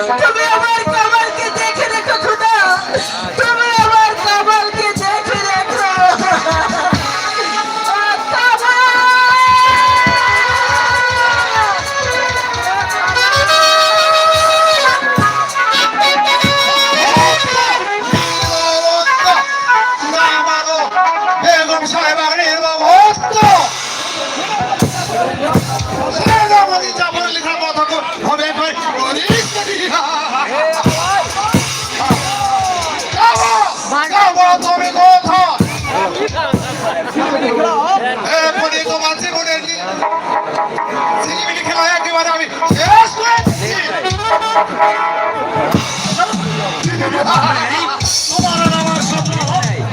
আমার কামালকে দেখে রেখো খোদা। তুমি আমার কামালকে দেখে রেখো। লেখা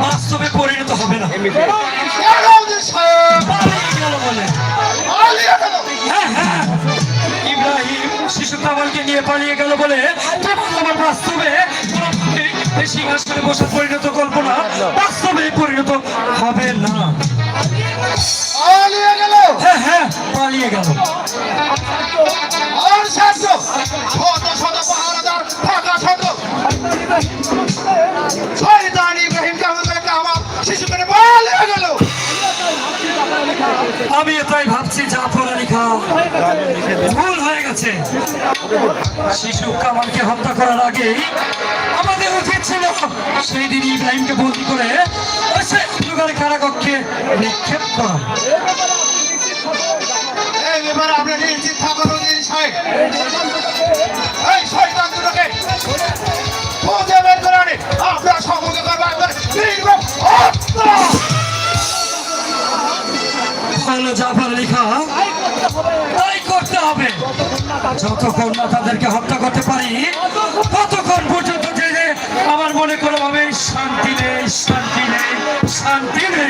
বাস্তবে পরিণত হবে না। ইব্রাহিম শিশু কামালকে নিয়ে পালিয়ে গেল বলে আমার বাস্তবে সিংহাসনে বসে পরিণত কল্পনা বাস্তবে পরিণত হবে না হ্যাঁ হ্যাঁ পালিয়ে গেল আমি এটাই ভাবছি জাফর আলী খান ভুল হয়ে গেছে। শিশু কামালকে হত্যা করার আগে আমাদের উচিত ছিল সেই দিনই ইব্রাহিমকে বন্দি করে সেই কারাকক্ষে নিক্ষেপ করা। এই ব্যাপারে আপনি নিশ্চিত থাকুন জাফর লেখা, তাই করতে হবে। যতক্ষণ না তাদেরকে হত্যা করতে পারি, ততক্ষণ পর্যন্ত আমার মনে কোনো ভাবে শান্তি নেই শান্তি নেই শান্তি নেই।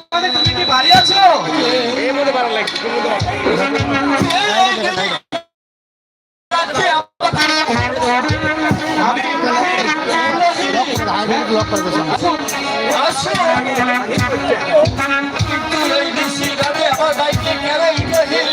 তুমি কি বাড়ি আছো? আসো এই বেশি ভাবে আমার বাইকে কেন ইব্রাহিম